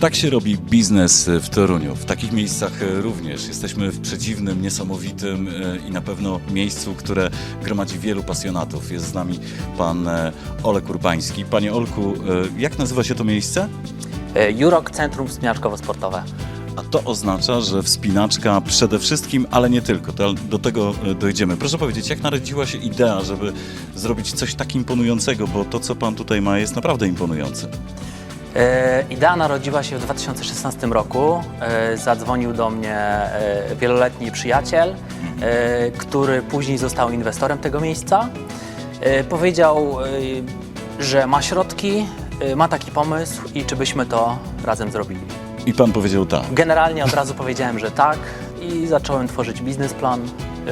Tak się robi biznes w Toruniu. W takich miejscach również. Jesteśmy w przedziwnym, niesamowitym e, i na pewno miejscu, które gromadzi wielu pasjonatów. Jest z nami pan e, Olek Urbański. Panie Olku, e, jak nazywa się to miejsce? E, Jurok Centrum Wspinaczkowo-Sportowe. A to oznacza, że wspinaczka przede wszystkim, ale nie tylko. To do tego e, dojdziemy. Proszę powiedzieć, jak narodziła się idea, żeby zrobić coś tak imponującego, bo to, co pan tutaj ma, jest naprawdę imponujące. E, Idea narodziła się w 2016 roku. E, Zadzwonił do mnie e, wieloletni przyjaciel, który później został inwestorem tego miejsca. Powiedział, że ma środki, ma taki pomysł i czy byśmy to razem zrobili. I pan powiedział tak. Generalnie od razu powiedziałem, że tak i zacząłem tworzyć biznesplan,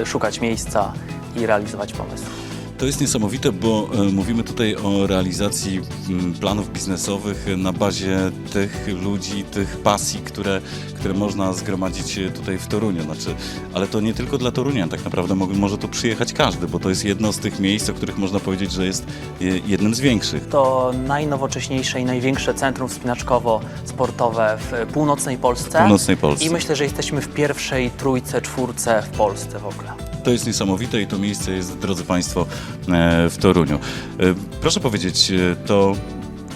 szukać miejsca i realizować pomysł. To jest niesamowite, bo e, mówimy tutaj o realizacji m, planów biznesowych na bazie tych ludzi, tych pasji, które, które można zgromadzić e, tutaj w Toruniu. Znaczy, ale to nie tylko dla Torunia, tak naprawdę mo- może tu przyjechać każdy, bo to jest jedno z tych miejsc, o których można powiedzieć, że jest e, jednym z większych. To najnowocześniejsze i największe centrum wspinaczkowo-sportowe w północnej Polsce. W północnej Polsce. I myślę, że jesteśmy w pierwszej trójce, czwórce w Polsce w ogóle. To jest niesamowite i to miejsce jest, drodzy Państwo, e, w Toruniu. E, Proszę powiedzieć, e, to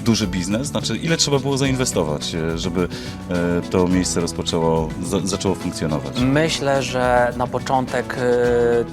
duży biznes? Znaczy, ile trzeba było zainwestować, żeby to miejsce rozpoczęło, za, zaczęło funkcjonować? Myślę, że na początek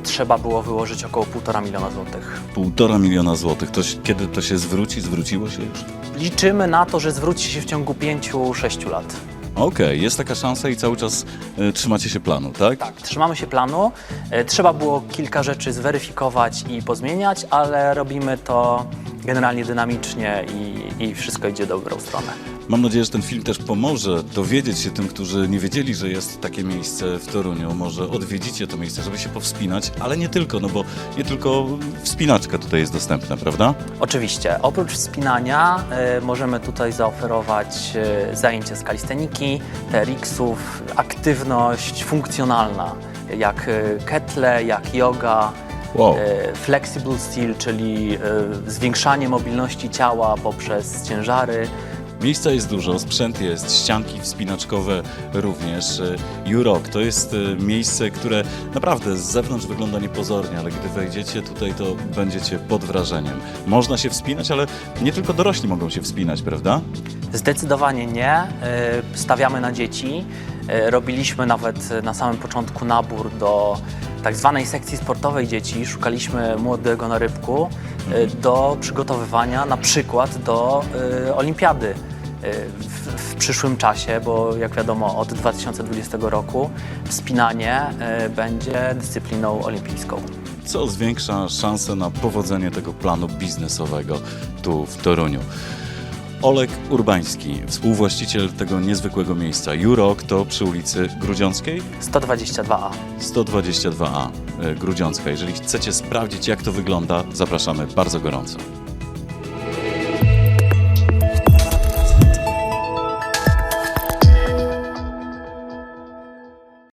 trzeba było wyłożyć około 1,5 miliona złotych. Półtora miliona złotych. To, kiedy to się zwróci? Zwróciło się już? Liczymy na to, że zwróci się w ciągu 5-6 lat. Okej, jest taka szansa i cały czas e, trzymacie się planu, tak? Tak, trzymamy się planu. E, Trzeba było kilka rzeczy zweryfikować i pozmieniać, ale robimy to generalnie dynamicznie i, i wszystko idzie w dobrą stronę. Mam nadzieję, że ten film też pomoże dowiedzieć się tym, którzy nie wiedzieli, że jest takie miejsce w Toruniu. Może odwiedzicie to miejsce, żeby się powspinać, ale nie tylko, no bo nie tylko wspinaczka tutaj jest dostępna, prawda? Oczywiście, oprócz wspinania e, możemy tutaj zaoferować e, zajęcia z kalisteniki, TRX-ów, aktywność funkcjonalna, jak e, ketle, jak yoga, Wow. e, flexible steel, czyli e, zwiększanie mobilności ciała poprzez ciężary. Miejsca jest dużo, sprzęt jest, ścianki wspinaczkowe również. E, Jurok to jest miejsce, które naprawdę z zewnątrz wygląda niepozornie, ale gdy wejdziecie tutaj, to będziecie pod wrażeniem. Można się wspinać, ale nie tylko dorośli mogą się wspinać, prawda? Zdecydowanie nie. Stawiamy na dzieci. Robiliśmy nawet na samym początku nabór do tak zwanej sekcji sportowej dzieci. Szukaliśmy młodego na rybku e, do przygotowywania na przykład do e, olimpiady e, w, w przyszłym czasie, bo jak wiadomo od 2020 roku wspinanie będzie dyscypliną olimpijską. co zwiększa szanse na powodzenie tego planu biznesowego tu w Toruniu. Olek Urbański, współwłaściciel tego niezwykłego miejsca. Jurok to przy ulicy Grudziąckiej 122A. 122A e, Grudziącka. Jeżeli chcecie sprawdzić jak to wygląda, zapraszamy bardzo gorąco.